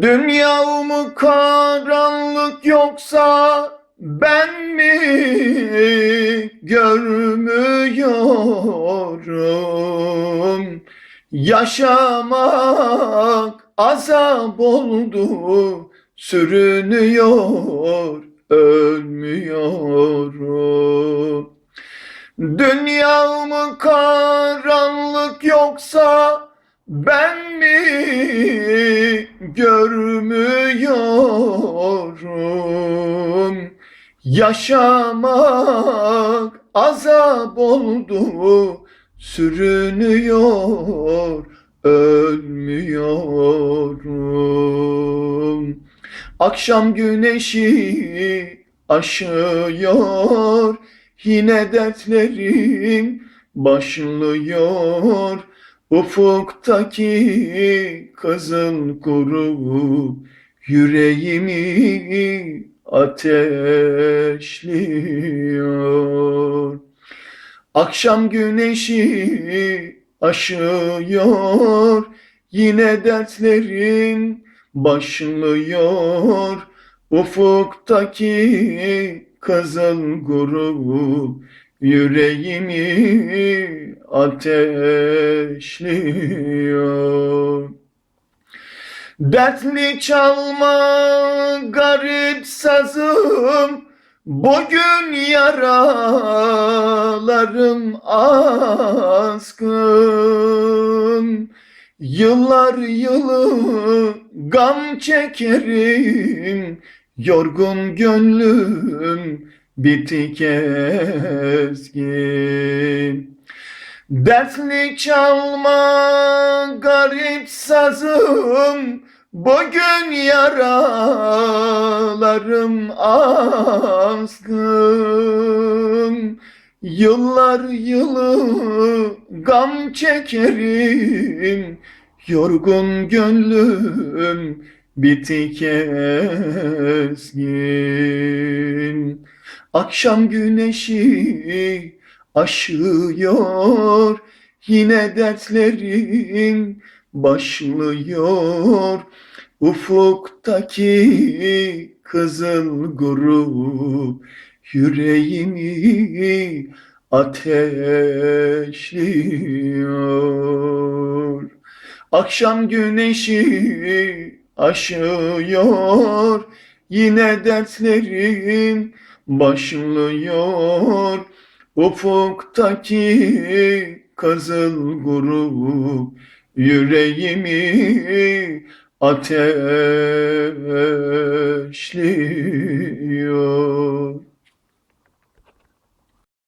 Dünya mı karanlık yoksa ben mi görmüyorum? Yaşamak azap oldu, sürünüyor, ölmüyorum. Dünya mı karanlık yoksa ben mi görmüyorum? Yaşamak azap oldu, sürünüyor, ölmüyorum. Akşam güneşi aşıyor, yine dertlerim başlıyor. Ufuktaki kızıl kuru yüreğimi ateşliyor. Akşam güneşi aşıyor, yine dertlerin başlıyor. Ufuktaki kızıl grup yüreğimi ateşliyor. Dertli çalma garip sazım Bugün yaralarım askın Yıllar yılı gam çekerim Yorgun gönlüm bitik ezgin Dertli çalma garip sazım Bugün yaralarım askın Yıllar yılı gam çekerim Yorgun gönlüm bitik ezgin Akşam güneşi aşıyor Yine dertlerin başlıyor Ufuktaki kızıl grup yüreğimi ateşliyor. Akşam güneşi aşıyor, yine dertlerim başlıyor. Ufuktaki kızıl grup yüreğimi ateşliyor.